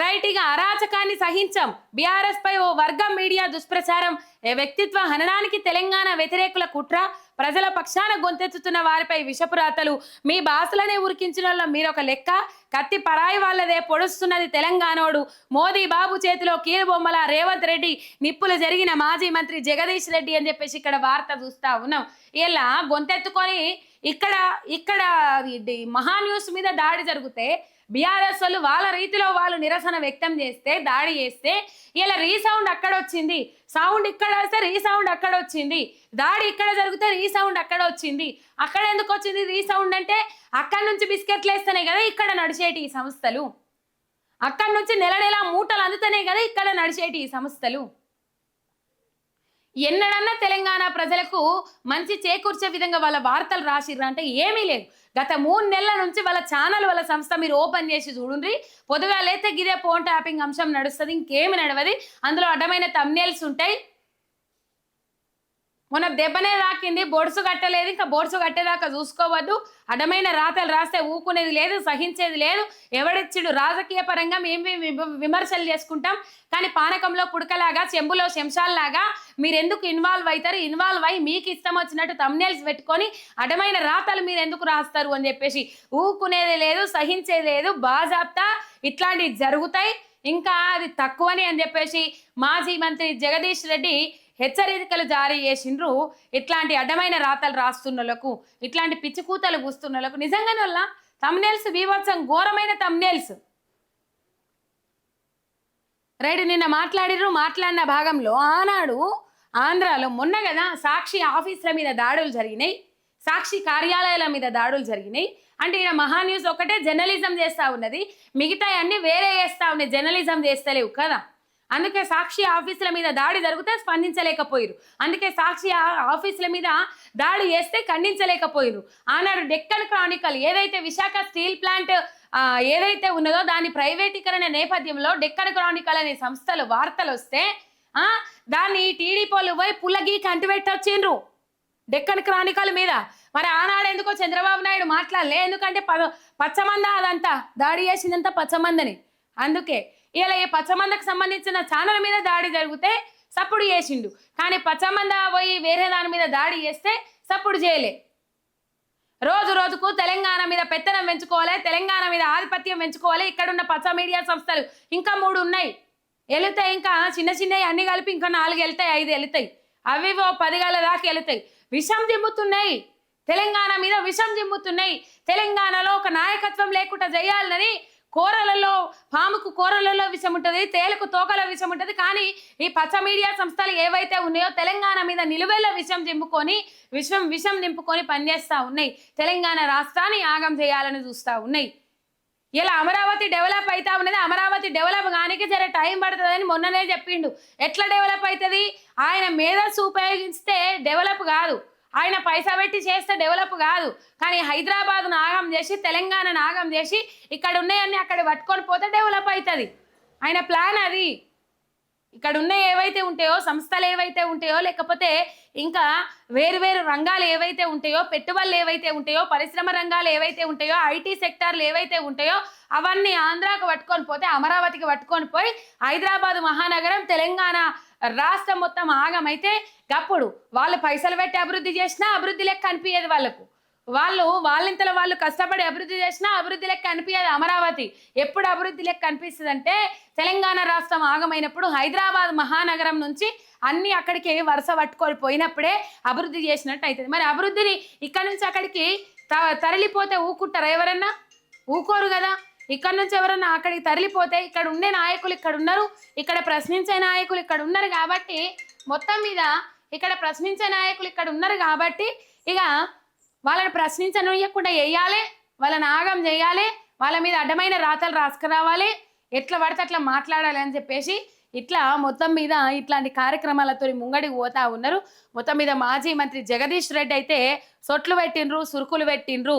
Right ఇక అరాచకాన్ని సహించాం. BRS పై ఓ వర్గం media దుష్ప్రచారం. వ్యక్తిత్వ హననానికి తెలంగాణ వ్యతిరేకుల కుట్ర? ప్రజల పక్షాన గొంతెత్తుతున్న వారిపై విషపురాతలు. మీ బాసులనే ఉరికించిన వాళ్ళ మీరొక లెక్క? కత్తి పరాయి వాళ్ళదే పొడుస్తున్నది తెలంగాణోడు. మోదీ బాబు చేతిలో కీలుబొమ్మల రేవంత్ రెడ్డి నిప్పులు జరిగిన మాజీ మంత్రి జగదీష్ రెడ్డి అని చెప్పేసి ఇక్కడ వార్త చూస్తా ఉన్నాం. ఇలా గొంతెత్తుకొని ఇక్కడ ఇక్కడ మహా న్యూస్ మీద దాడి జరిగితే బీఆర్ఎస్ వాళ్ళు వాళ్ళ రీతిలో వాళ్ళు నిరసన వ్యక్తం చేస్తే దాడి చేస్తే ఇలా రీసౌండ్ అక్కడ వచ్చింది. సౌండ్ ఇక్కడ వస్తే రీసౌండ్ అక్కడ వచ్చింది. దాడి ఇక్కడ జరిగితే రీసౌండ్ అక్కడ వచ్చింది. అక్కడ ఎందుకు వచ్చింది రీసౌండ్ అంటే అక్కడ నుంచి బిస్కెట్లు వేస్తేనే కదా ఇక్కడ నడిచేటి ఈ సంస్థలు. అక్కడ నుంచి నెల నెల మూటలు అందుతనే కదా ఇక్కడ నడిచేటి ఈ సంస్థలు. ఎన్నడన్నా తెలంగాణ ప్రజలకు మంచి చేకూర్చే విధంగా వాళ్ళ వార్తలు రాసిర్రు అంటే ఏమీ లేదు. గత మూడు నెలల నుంచి వాళ్ళ ఛానల్ వాళ్ళ సంస్థ మీరు ఓపెన్ చేసి చూడండి పొదుగా లేతే గిదే ఫోన్ ట్యాపింగ్ అంశం నడుస్తుంది ఇంకేమి నడవది. అందులో అడ్డమైన తమ్నేల్స్ ఉంటాయి. మొన్న దెబ్బనే రాకింది బొడుసు కట్టలేదు ఇంకా బొడుసు కట్టేదాకా చూసుకోవద్దు. అడ్డమైన రాతలు రాస్తే ఊకునేది లేదు సహించేది లేదు. ఎవడిచ్చిడు? రాజకీయ పరంగా మేము విమర్శలు చేసుకుంటాం. కానీ పానకంలో పుడకలాగా చెంబులో శంషాల్లాగా మీరు ఎందుకు ఇన్వాల్వ్ అవుతారు? ఇన్వాల్వ్ అయ్యి మీకు ఇష్టం వచ్చినట్టు తమ్నేల్స్ పెట్టుకొని అడమైన రాతలు మీరు ఎందుకు రాస్తారు అని చెప్పేసి ఊకునేది లేదు సహించేది లేదు బాజాప్తా ఇట్లాంటివి జరుగుతాయి. ఇంకా అది తక్కువని అని చెప్పేసి మాజీ మంత్రి జగదీష్ రెడ్డి హెచ్చరికలు జారీ చేసిండ్రు. ఇట్లాంటి అడ్డమైన రాతలు రాస్తున్నలకు ఇట్లాంటి పిచ్చికూతలు పూస్తున్నలకు నిజంగానే వల్ల తమ్నేల్స్ బీభత్సం ఘోరమైన తమ్నేల్స్ రైట్ నిన్న మాట్లాడిర్రు మాట్లాడిన భాగంలో ఆనాడు ఆంధ్రాలో మొన్న కదా సాక్షి ఆఫీసుల మీద దాడులు జరిగినాయి సాక్షి కార్యాలయాల మీద దాడులు జరిగినాయి. అంటే ఇక్కడ మహా న్యూస్ ఒకటే జర్నలిజం చేస్తా ఉన్నది. మిగతా అన్ని వేరే చేస్తా ఉన్నాయి జర్నలిజం చేస్తలేవు కదా. అందుకే సాక్షి ఆఫీసుల మీద దాడి జరిగితే స్పందించలేకపోయారు అందుకే సాక్షి ఆఫీసుల మీద దాడి చేస్తే ఖండించలేకపోయారు ఆనాడు డెక్కన్ క్రానికల్ ఏదైతే విశాఖ స్టీల్ ప్లాంట్ ఏదైతే ఉన్నదో దాని ప్రైవేటీకరణ నేపథ్యంలో డెక్కన్ క్రానికల్ అనే సంస్థలు వార్తలు వస్తే ఆ, దాన్ని వాళ్ళు పోయి పుల్లగి కంటిపెట్టొచ్చిండ్రు డెక్కన్ క్రానికల్ మీద. మరి ఆనాడు ఎందుకో చంద్రబాబు నాయుడు మాట్లాడలే. ఎందుకంటే పచ్చమంద అదంతా. దాడి చేసిందంతా పచ్చమందని. అందుకే ఇలా ఈ పచ్చమందకు సంబంధించిన ఛానల్ మీద దాడి జరిగితే సప్పుడు చేసిండు. కానీ పచ్చమంద పోయి వేరే దాని మీద దాడి చేస్తే సప్పుడు చేయలే. రోజు రోజుకు తెలంగాణ మీద పెత్తనం పెంచుకోవాలి తెలంగాణ మీద ఆధిపత్యం పెంచుకోవాలి. ఇక్కడున్న పచ్చ మీడియా సంస్థలు ఇంకా మూడు ఉన్నాయి. వెళుతాయి ఇంకా చిన్న చిన్నవి అన్ని కలిపి ఇంకా నాలుగు వెళ్తాయి ఐదు వెళుతాయి. అవి ఓ దాకా వెళుతాయి. విషం దింపుతున్నాయి. తెలంగాణ మీద విషం దిమ్ముతున్నాయి తెలంగాణలో ఒక నాయకత్వం లేకుండా చేయాలని కూరలలో పాముకు కూరలలో విషం ఉంటుంది తేలకు తోకల విషం ఉంటుంది. కానీ ఈ పచ్చ మీడియా సంస్థలు ఏవైతే ఉన్నాయో తెలంగాణ మీద నిలువెల్ల విషం దింపుకొని విషం విషం నింపుకొని పనిచేస్తూ ఉన్నాయి. తెలంగాణ రాష్ట్రాన్ని ఆగం చేయాలని చూస్తూ ఉన్నాయి. ఇలా అమరావతి డెవలప్ అవుతా ఉన్నది అమరావతి డెవలప్ కానికి జర టైం పడుతుందని మొన్ననే చెప్పిండు. ఎట్లా డెవలప్ అవుతుంది ఆయన మేధస్సు ఉపయోగిస్తే డెవలప్ కాదు. ఆయన పైసా పెట్టి చేస్తే డెవలప్ కాదు. కానీ హైదరాబాద్ నాగం చేసి తెలంగాణ నాగం చేసి ఇక్కడ ఉన్నాయన్నీ అక్కడ పట్టుకొని పోతే డెవలప్ అవుతుంది ఆయన ప్లాన్ అది. ఇక్కడ ఉన్న ఏవైతే ఉంటాయో సంస్థలు ఏవైతే ఉంటాయో లేకపోతే ఇంకా వేరు వేరు రంగాలు ఏవైతే ఉంటాయో పెట్టుబడులు ఏవైతే ఉంటాయో పరిశ్రమ రంగాలు ఏవైతే ఉంటాయో ఐటీ సెక్టార్లు ఏవైతే ఉంటాయో అవన్నీ ఆంధ్రాకు పట్టుకొని పోతే అమరావతికి పట్టుకొని పోయి హైదరాబాద్ మహానగరం తెలంగాణ రాష్ట్రం మొత్తం ఆగమైతే గప్పుడు వాళ్ళు పైసలు పెట్టి అభివృద్ధి చేసినా అభివృద్ధి లెక్క అనిపించేది వాళ్ళకు. వాళ్ళు వాళ్ళింతలో వాళ్ళు కష్టపడి అభివృద్ధి చేసినా అభివృద్ధి లెక్క కనిపించదు అమరావతి. ఎప్పుడు అభివృద్ధి లెక్క అనిపిస్తుంది అంటే తెలంగాణ రాష్ట్రం ఆగమైనప్పుడు హైదరాబాద్ మహానగరం నుంచి అన్ని అక్కడికి వరుస పట్టుకొని పోయినప్పుడే అభివృద్ధి చేసినట్టు అవుతుంది మరి అభివృద్ధిని ఇక్కడ నుంచి అక్కడికి త- తరలిపోతే ఊకుంటారా ఎవరన్నా? ఊకోరు కదా. ఇక్కడ నుంచి ఎవరన్నా అక్కడికి తరలిపోతే ఇక్కడ ఉండే నాయకులు ఇక్కడ ఉన్నారు. ఇక్కడ ప్రశ్నించే నాయకులు ఇక్కడ ఉన్నారు కాబట్టి మొత్తం మీద ఇక్కడ ప్రశ్నించే నాయకులు ఇక్కడ ఉన్నారు కాబట్టి ఇక వాళ్ళని ప్రశ్నించనియకుండా వేయాలి వాళ్ళని ఆగం చేయాలి వాళ్ళ మీద అడ్డమైన రాతలు రాసుకురావాలి ఎట్లా పడితే అట్లా మాట్లాడాలి అని చెప్పేసి ఇట్లా మొత్తం మీద ఇట్లాంటి కార్యక్రమాలతో ముంగడికి పోతా ఉన్నారు. మొత్తం మీద మాజీ మంత్రి జగదీష్ రెడ్డి అయితే సొట్లు పెట్టిండ్రు సురుకులు పెట్టిండ్రు.